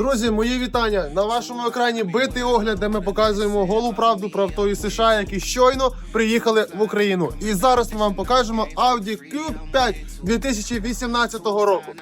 Друзі, мої вітання на вашому екрані битий огляд, де ми показуємо голу правду про авто із США, які щойно приїхали в Україну. І зараз ми вам покажемо Audi Q5 2018 року.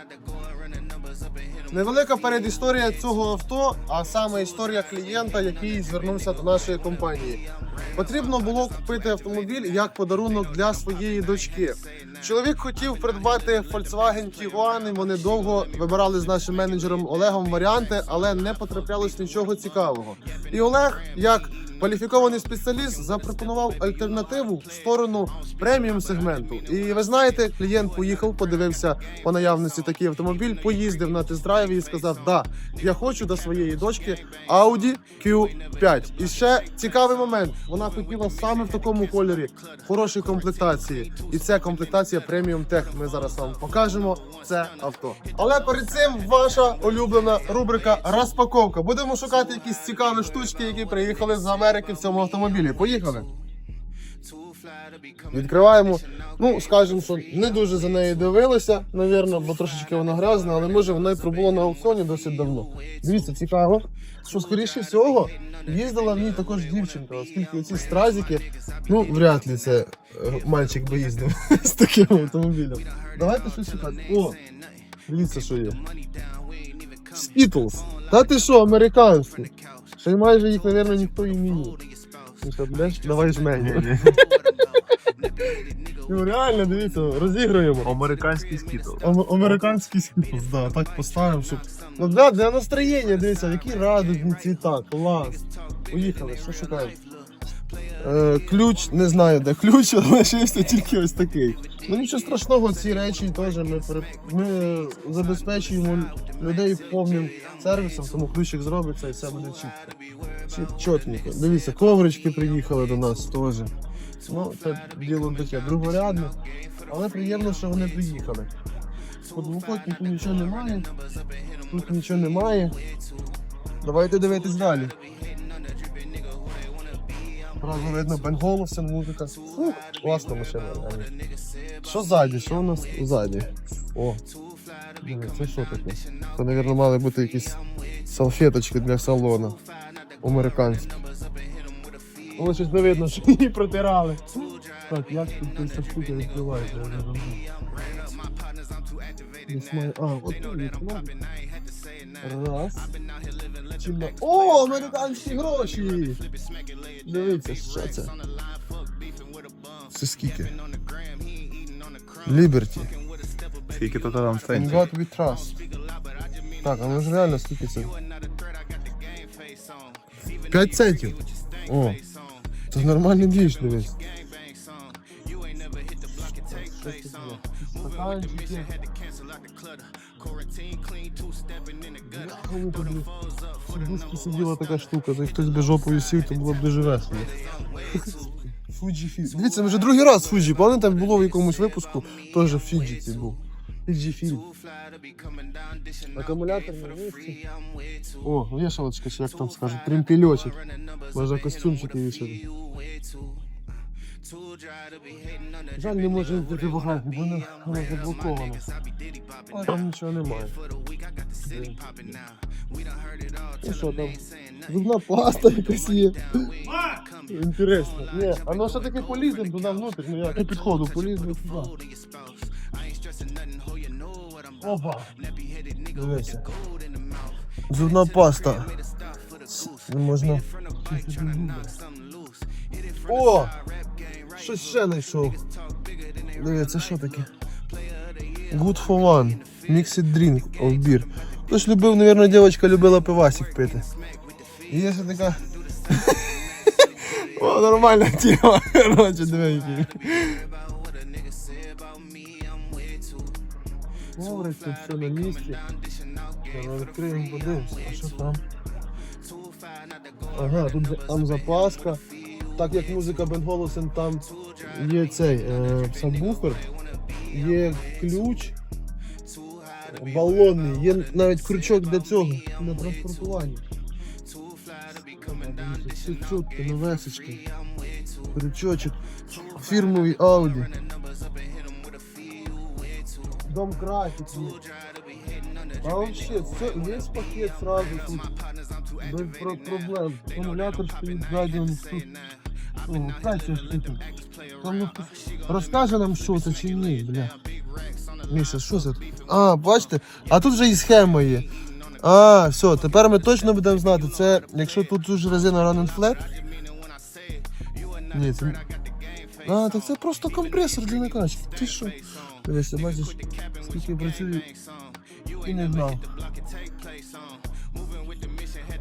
Невелика передісторія цього авто, а саме історія клієнта, який звернувся до нашої компанії. Потрібно було купити автомобіль як подарунок для своєї дочки. Чоловік хотів придбати Volkswagen Tiguan, і Вони довго вибирали з нашим менеджером Олегом варіанти, але не потраплялось нічого цікавого. І Олег, як кваліфікований спеціаліст, запропонував альтернативу в сторону преміум сегменту. І ви знаєте, клієнт поїхав, подивився по наявності такий автомобіль, поїздив на тест-драйві і сказав: Да, я хочу до своєї дочки Audi Q5. І ще цікавий момент. Вона хотіла саме в такому кольорі, хорошій комплектації. І це комплектація преміум тех. Ми зараз вам покажемо це авто. Але перед цим ваша улюблена рубрика розпаковка. Будемо шукати якісь цікаві штучки, які приїхали з Америки в цьому автомобілі. Поїхали. Відкриваємо. Ну, скажемо, що не дуже за нею дивилися, навірно, бо трошечки вона грязна, але може вона і пробула на аукціоні досить давно. Дивіться, цікаво, що скоріше всього їздила в ній також дівчинка, оскільки ці стразики, ну вряд ли це е, мальчик би їздив з таким автомобілем. Давайте щось шукати. О, дивіться, що є. Skittles. Та ти що, американські? Ще й майже їх, мабуть, ніхто і не їв. Ну що, блядь, давай жмені. Ну реально, дивіться, розігруємо. Американський скітл. Ам- Американський Skittles, да, так поставимо, щоб. Ну да, для настроєння, дивіться, які радужні цвіта, клас. Поїхали, що шукаємо? Е, ключ, не знаю, де ключ, лишився тільки ось такий. Ну нічого страшного, ці речі теж ми, ми забезпечуємо людей повним сервісом, тому ключик зробиться і все буде чітко. Чіт-. Дивіться, коврички приїхали до нас теж. Ну, це діло таке другорядне, але приємно, що вони приїхали. По двохотнику нічого немає, тут нічого немає. Давайте дивитись далі. Одразу видно Бенголосен, музика. Фу, класна машина. реально. Що ззаді? Що у нас ззаді? О, це що таке? Це, мабуть, мали бути якісь салфеточки для салону. Американські. Але щось не видно, що її протирали. Так, як тут ця штука відкривається? Я не знаю. Десь має- А, от тут вікно. Раз. Чим на- О, американські гроші! Дивіться, що це? Це скільки? Liberty. Скільки то там In стенців? God we trust. Так, а ну ж реально скільки це? 5 центів. О, це нормальний двіж, дивись. Стаканчики. Кому тобі в сидушці сиділа така штука, то хтось би жопою сів, то було б дуже весело. Fuji Fit. Дивіться, ми вже другий раз Fuji, пам'ятаєте, було в якомусь випуску, теж Fuji це був. Fuji Fit. Акумулятор на місці. О, вішалочка, чи як там скажуть, тримпільочок. Можна костюмчики вішати. Жаль, не може бути багатник, бо воно заблоковано. Але там нічого немає. Ну що там? Зубна паста якась є. Інтересно. Ні, а ну що таке полізем туди внутрь? Ну я по підходу полізем туди. Опа. Дивися. Зубна паста. Не можна. О! Щось ще знайшов. Дивіться, що таке? Good for one. Mixed drink of beer. Хтось любив, мабуть, дівчинка любила пивасик пити. І є ще така. О, нормальна тема. Короче, диви, який. Тут все на місці. Відкриємо, подивимося, а що там? Ага, тут там запаска. Так як музика Бенголосен, там є цей е, сабвуфер, є ключ балонний, є навіть крючок для цього, для транспортування. Всі чутки, новесечки, крючочок, фірмовий Audi. Дом красить. А вообще, все, есть пакет сразу тут. Без проблем. Аккумулятор стоїть ззаді. он тут. О, ж тут. Там, ну, Розкаже нам, що це чи ні, бля. Міша, що це? А, бачите? А тут вже і схема є. А, все, тепер ми точно будемо знати. Це, якщо тут вже резина Run and Flat. Ні, це. А, так це просто компресор для накачки. Ти що? Дивись, бачиш, скільки працює і не знав.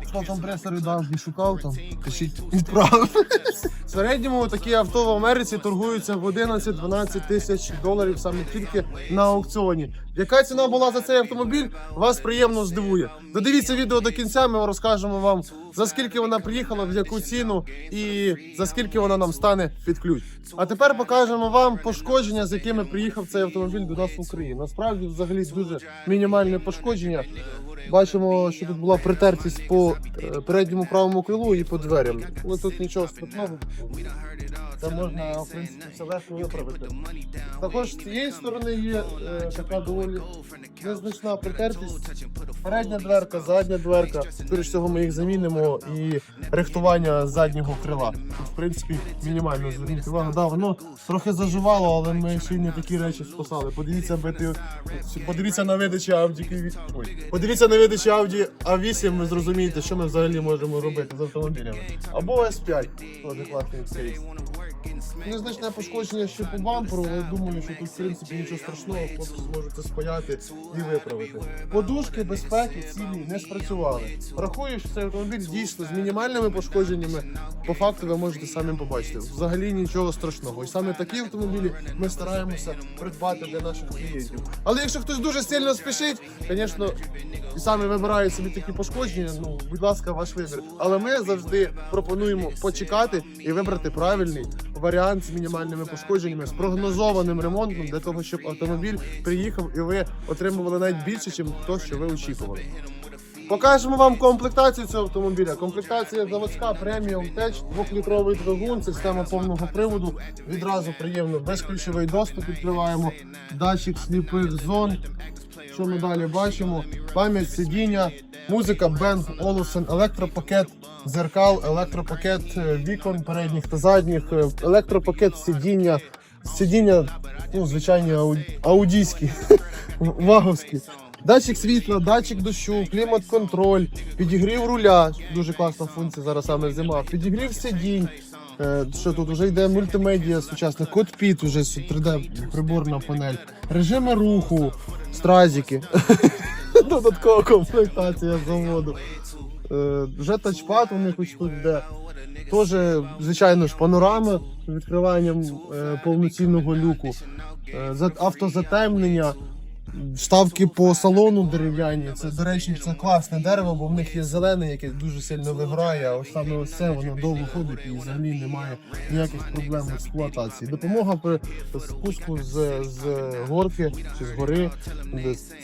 Що компресор віддав і шукав там, пишіть відправив. В середньому такі авто в Америці торгуються в 11-12 тисяч доларів саме тільки на аукціоні. Яка ціна була за цей автомобіль, вас приємно здивує. Додивіться відео до кінця, ми розкажемо вам, за скільки вона приїхала, в яку ціну і за скільки вона нам стане під ключ. А тепер покажемо вам пошкодження, з якими приїхав цей автомобіль до нас в Україну. Насправді, взагалі, дуже мінімальне пошкодження. Бачимо, що тут була притертість по е, передньому правому крилу і по дверям. Але тут нічого страшного. Це можна, в принципі, все легко виправити. Також з цієї сторони є е, така доволі незначна притертість. Передня дверка, задня дверка. Скоріше всього, ми їх замінимо і рихтування заднього крила. В принципі, мінімально зверніть увагу. Да, воно трохи заживало, але ми ще й не такі речі спасали. Подивіться, аби ти подивіться на видачі Audi Q8. Ой, подивіться на видачі Audi A8, ви зрозумієте, що ми взагалі можемо робити з автомобілями. Або S5, теж класний кейс. Незначне пошкодження ще по бамперу, але думаю, що тут в принципі нічого страшного, хлопці зможуть це спаяти і виправити. Подушки безпеки цілі не спрацювали. Рахую, що цей автомобіль дійсно з мінімальними пошкодженнями. По факту ви можете самі побачити. Взагалі нічого страшного. І саме такі автомобілі ми стараємося придбати для наших клієнтів. Але якщо хтось дуже сильно спішить, звісно, і саме вибирає собі такі пошкодження, ну будь ласка, ваш вибір. Але ми завжди пропонуємо почекати і вибрати правильний варіант з мінімальними пошкодженнями, з прогнозованим ремонтом для того, щоб автомобіль приїхав і ви отримували навіть більше, ніж то, що ви очікували. Покажемо вам комплектацію цього автомобіля. Комплектація заводська преміум теч, двохлітровий двигун, система повного приводу. Відразу приємно, безключовий доступ відкриваємо, датчик сліпих зон. Що ми далі бачимо? Пам'ять сидіння, музика Bang Olufsen, електропакет зеркал, електропакет е, вікон передніх та задніх, е, електропакет сидіння, сидіння, ну, звичайні ау- аудійські, ваговські. Датчик світла, датчик дощу, клімат-контроль, підігрів руля, дуже класна функція зараз саме зима, підігрів сидінь. Е, Що тут вже йде мультимедіа сучасна, кодпіт уже 3D приборна панель, режими руху, стразики, додаткова комплектація заводу. Е, Вже тачпад у них ось тут йде. Теж, звичайно ж, панорама з відкриванням е, повноцінного люку, за- автозатемнення, Вставки по салону дерев'яні. Це, до речі, це класне дерево, бо в них є зелене, яке дуже сильно виграє. А ось саме ось це воно довго ходить і взагалі немає ніяких проблем в експлуатації. Допомога при спуску з, з горки чи з гори.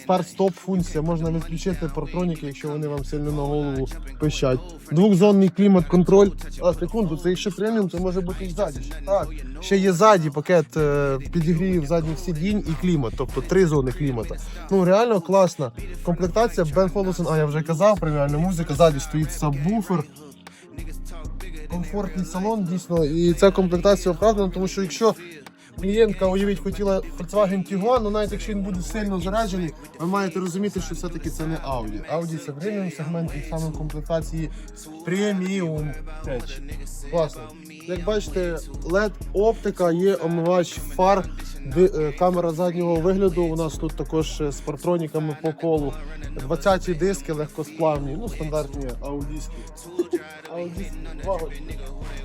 Старт-стоп функція. Можна відключити партроніки, якщо вони вам сильно на голову пищать. Двохзонний клімат-контроль. А секунду, це якщо преміум, то може бути і ззаді. Так, ще є ззаді пакет е, підігрівів задніх сидінь і клімат, тобто три зони клімата. Ну реально класна комплектація. Бен Холосен, а я вже казав, преміальна музика. Ззаді стоїть сабвуфер. Комфортний салон, дійсно, і ця комплектація оправдана, тому що якщо клієнтка, уявіть, хотіла Volkswagen Tiguan, ну навіть якщо він буде сильно заряджений, ви маєте розуміти, що все-таки це не Audi. Audi це преміум сегмент і саме в комплектації преміум теч. Класно. Як бачите, LED оптика, є омивач фар, е, камера заднього вигляду. У нас тут також е, з партроніками по колу. 20-ті диски легкосплавні, ну стандартні аудійські.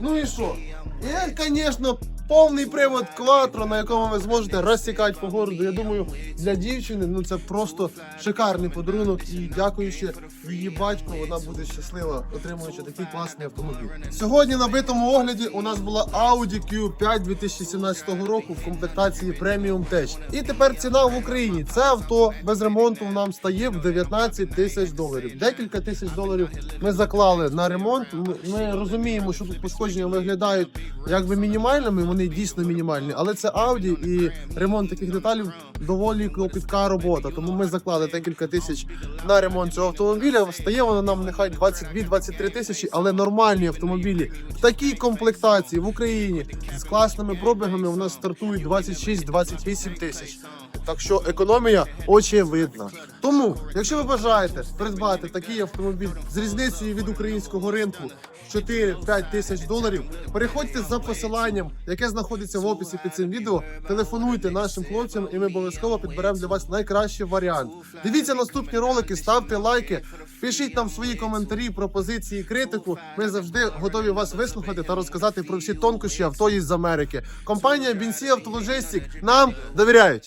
Ну і що? І, звісно, повний привод кватро, на якому ви зможете розсікати по городу. Я думаю, для дівчини ну це просто шикарний подарунок. І дякуючи її батьку, вона буде щаслива, отримуючи такий класний автомобіль. Сьогодні на битому огляді у нас була Audi Q5 2017 року в комплектації Premium Tech. І тепер ціна в Україні. Це авто без ремонту нам стає в 19 тисяч доларів. Декілька тисяч доларів ми заклали на ремонт. Ми, ми розуміємо, що тут пошкодження виглядають якби мінімальними. Вони дійсно мінімальні, але це Audi і ремонт таких деталів доволі клопітка робота. Тому ми заклали декілька тисяч на ремонт цього автомобіля. Стає воно нам нехай 22-23 тисячі, але нормальні автомобілі в такій комплектації в Україні з класними пробігами у нас стартують 26-28 тисяч. Так що економія очевидна. Тому, якщо ви бажаєте придбати такий автомобіль з різницею від українського ринку 4-5 тисяч доларів, переходьте за посиланням, яке знаходиться в описі під цим відео. Телефонуйте нашим хлопцям, і ми обов'язково підберемо для вас найкращий варіант. Дивіться наступні ролики, ставте лайки, пишіть нам свої коментарі, пропозиції, критику. Ми завжди готові вас вислухати та розказати про всі тонкощі авто із Америки. Компанія BNC Автологистик нам довіряють.